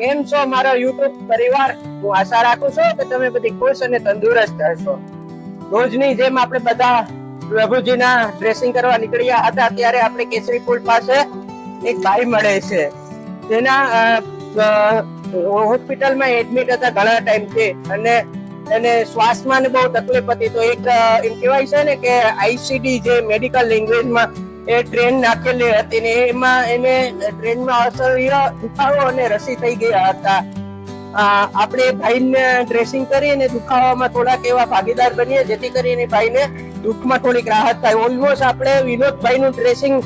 કેમ છો મારો યુટ્યુબ પરિવાર? હું આશા રાખું છું કે તમે બધી ખુશ અને તંદુરસ્ત હશો. રોજની જેમ આપણે બધા પ્રભુજીના ડ્રેસિંગ કરવા નીકળ્યા હતા, ત્યારે આપણે કેસરી પુલ પાસે એક ભાઈ મળે છે. જેના હોસ્પિટલમાં એડમિટ હતા ઘણા ટાઈમથી અને એને શ્વાસમાં ને બહુ તકલીફ હતી. તો એક એમ કહેવાય છે ને કે આઈસીડી જે મેડિકલ લેંગ્વેજમાં એ ટ્રેન નાખેલી હતી ને એમાં એને ટ્રેનમાં અસહ્ય દુખાવો અને રસી થઈ ગયા હતા. આપણે ભાઈને ડ્રેસિંગ કરી અને દુખાવામાં થોડાક એવા ભાગીદાર બનીએ જેથી કરીને ભાઈને દુઃખમાં થોડીક રાહત થાય. ઓલમોસ્ટ આપણે વિનોદભાઈનું ડ્રેસિંગ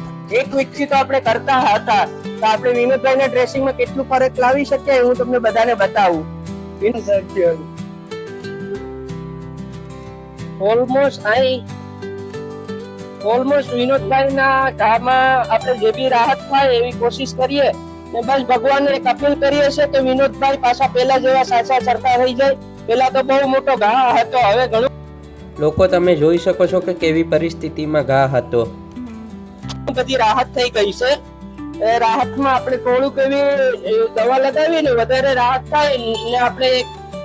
એક વીકથી તો આપણે કરતા હતા. તો આપણે વિનોદભાઈના ડ્રેસિંગમાં કેટલું ફરક લાવી શકીએ હું તમને બધાને બતાવું. ઓલમોસ્ટ અહીં ઓલમોસ્ટ વિનોદભાઈ ના ઘામાં આપણે જે બી રાહત થાય એવી કોશિશ કરીએ ને બસ ભગવાનને એક અપીલ કરીએ છે કે વિનોદભાઈ પાછા પેલા જેવા સાચા સરખા થઈ જાય. પેલા તો બહુ મોટો ઘા હતો હવે ઘણું લોકો તમે જોઈ શકો છો કે કેવી પરિસ્થિતિમાં ઘા હતો. બધી રાહત થઈ ગઈ છે. રાહતમાં આપણે થોડુંક એવી દવા લગાવી ને વધારે રાહત થાય ને આપણે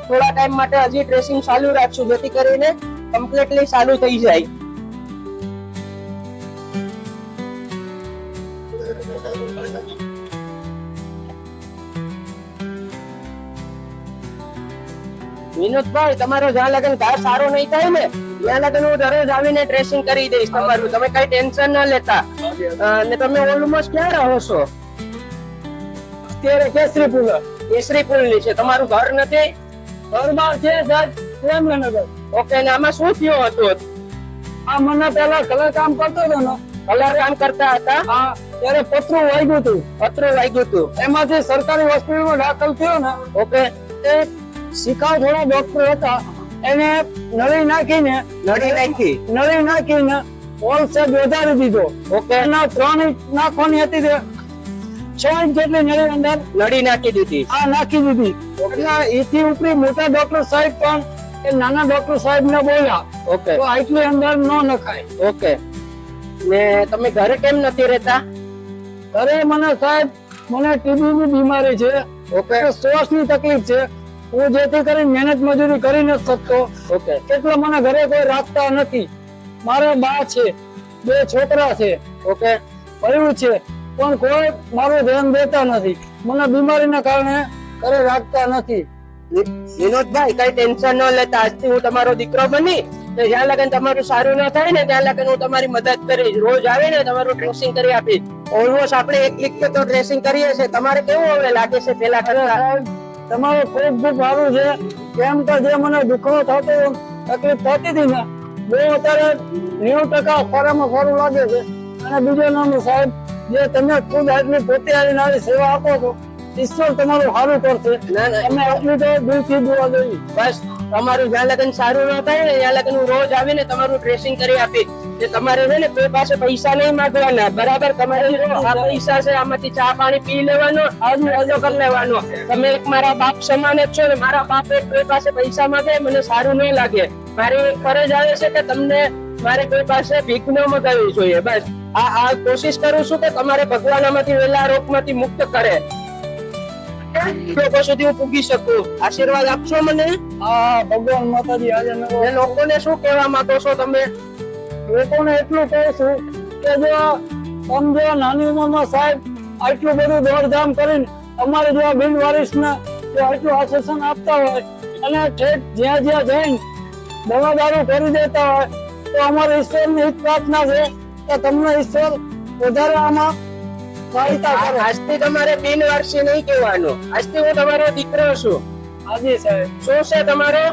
થોડા ટાઈમ માટે હજી ડ્રેસિંગ ચાલુ રાખશું જેથી કરીને કમ્પ્લીટલી ચાલુ થઈ જાય. વિનોદભાઈ તમારો જ્યાં લગન ઘા સારો નહીં થાય ને ત્યાં લગન હું દરરોજ આવીને ડ્રેસિંગ કરી દઈશ તમારું. તમે કઈ ટેન્શન ના લેતા. અને તમે ઓલમોસ્ટ ક્યાં રહો છો? અત્યારે કેસરી પુલ કેસરી પુલની છે. તમારું ઘર નથી? ઘરમાં છે સર પ્રેમનગર. ઓકે ને આમાં શું થયું હતું? આ મને પેલા કલર કામ કરતો હતો ને. કલર કામ કરતા હતા? હા ત્યારે પતરું વાગ્યું હતું. પતરું વાગ્યું હતું. એમાંથી સરકારી હોસ્પિટલમાં દાખલ થયો ને. ઓકે. તે શિકાવ ડોક્ટર હતા એને નળી નાખીને નળી નાખી? નળી નાખીને ઓલ સેટ વધારી દીધો. ઓકે. એના ત્રણ ઇંચ નાખવાની હતી તે. છ ઇંચ જેટલી નળી અંદર નળી નાખી દીધી. હા નાખી દીધી. એટલે એથી ઉપરી મોટા ડોક્ટર સાહેબ પણ એ નાના ડોક્ટર સાહેબ ને બોલ્યા ઓકે. તો આટલી અંદર ન નખાય. ઓકે. ને તમે ઘરે કેમ નથી રહેતા? ઘરે મને સાહેબ મને ટીબી ની બીમારી છે. ઓકે. શ્વાસની તકલીફ છે. હું જેથી કરીને મહેનત મજૂરી કરી ન શકતો. ઓકે. એટલે મને ઘરે કોઈ રાખતા નથી. મારા બા છે બે છોકરા છે. ઓકે. ભર્યું છે પણ કોઈ મારું ધ્યાન દેતા નથી. મને બીમારીના કારણે ઘરે રાખતા નથી. વિનોદભાઈ કઈ ટેન્શન ન લેતા. આજથી હું તમારો દીકરો બની તો જ્યાં લગન તમારું સારું ન થાય ને ત્યાં લગન હું તમારી મદદ કરીશ. રોજ આવે ને તમારું ડ્રેસિંગ કરી આપીશ. ઓલમોસ્ટ આપણે એક વીક તો ડ્રેસિંગ કરીએ છીએ. તમારે કેવું હવે લાગે છે? પેલા કરતા તમારું ખૂબ ખૂબ સારું છે. કેમ કે જે મને દુખો થતો તકલીફ થતી હતી ને બહુ અત્યારે નેવું ટકા ખોરામાં ખોરું લાગે છે. અને બીજો નામ સાહેબ જે તમે ખુદ આટલી પોતે આવીને આવી સેવા આપો છો ઈશ્વર તમારું સારું કરશે. તમે આટલી તો દિલથી દુઆ દેવી બસ તમારું જ્યાં લગન સારું ન થાય ને ત્યાં લગન હું રોજ આવીને તમારું ડ્રેસિંગ કરી આપીશ. જે તમારે છે ને કોઈ પાસે પૈસા નહીં માંગવાના. બરાબર? તમારે આ પૈસા છે આમાંથી ચા પાણી પી લેવાનો અજો કરી લેવાનો. તમે એક મારા બાપ સમાન જ છો ને મારા બાપ કોઈ પાસે પૈસા માંગે મને સારું નહીં લાગે. મારી ફરજ આવે છે કે તમને મારે કોઈ પાસે ભીખ ન મગાવવી જોઈએ. બસ. આ આ કોશિશ કરું છું કે તમારે ભગવાન આમાંથી વેલા રોગમાંથી મુક્ત કરે. લોકો સુધી હું પૂગી શકું. આશીર્વાદ આપશો મને? હા ભગવાન માતાજી આજે લોકોને શું કહેવા માંગો છો તમે? લોકોને એટલું કહું છું કે જો સમજો નાની ઉંમરમાં સાહેબ આટલું બધું દોડધામ કરીને અમારે જેવા બિનવારીશને જો આટલું આશ્વાસન આપતા હોય અને ઠેઠ જ્યાં જ્યાં જઈને દવા દારૂ કરી દેતા હોય તો અમારે ઈશ્વરની હિત પ્રાર્થના છે કે તમને ઈશ્વર વધારે આમાં આજથી તમારે બિનવારસી નહીં કહેવાનું. આજથી હું તમારો દીકરો છું. હાજી સાહેબ. શું છે તમારો?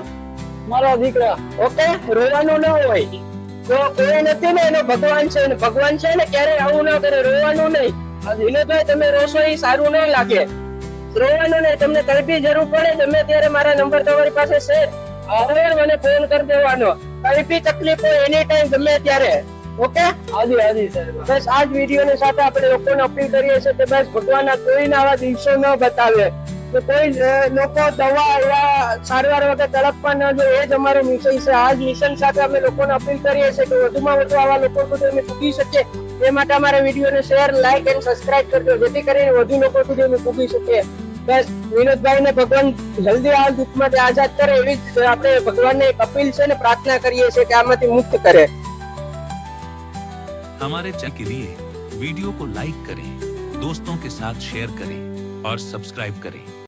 મારા દીકરા. ઓકે? રોવાનું ન હોય. જો કોઈ નથી ને એનો ભગવાન છે ને ભગવાન છે ને ક્યારે આવું ના કરે રોવાનું નહીં. વિનોદભાઈ તમે રોશો એ સારું નહીં લાગે. રોવાનું નહીં તમને કઈ જરૂર પડે તમે ત્યારે મારા નંબર તમારી પાસે છે હવે મને ફોન કરી દેવાનો. કઈ બી તકલીફ હોય એની ટાઈમ ગમે ત્યારે. ઓકે? હાજી હાજી સર બસ આ જ વીડિયો ને સાથે આપણે લોકોને અપીલ કરીએ છીએ કે બસ ભગવાનના કોઈને આવા દિવસો ન બતાવે. તો કોઈ લોકો દવા, એવા સારવાર વગર તરફ પણ ન જોઈએ એ જ અમારું મિશન છે. આ જ મિશન સાથે અમે લોકોને અપીલ કરીએ છીએ કે વધુમાં વધુ આવા લોકો સુધી અમે પૂગી શકીએ. એ માટે અમારા વિડીયોને શેર લાઈક એન્ડ સબસ્ક્રાઇબ કરજો, જેથી કરીને વધુ લોકો સુધી અમે પૂગી શકીએ. બસ વિનોદભાઈ ને ભગવાન જલ્દી આ દુઃખમાંથી આઝાદ કરે એવી જ આપણે ભગવાનને એક અપીલ છે ને પ્રાર્થના કરીએ છીએ કે આમાંથી મુક્ત કરે. हमारे चैनल के लिए वीडियो को लाइक करें, दोस्तों के साथ शेयर करें और सब्सक्राइब करें।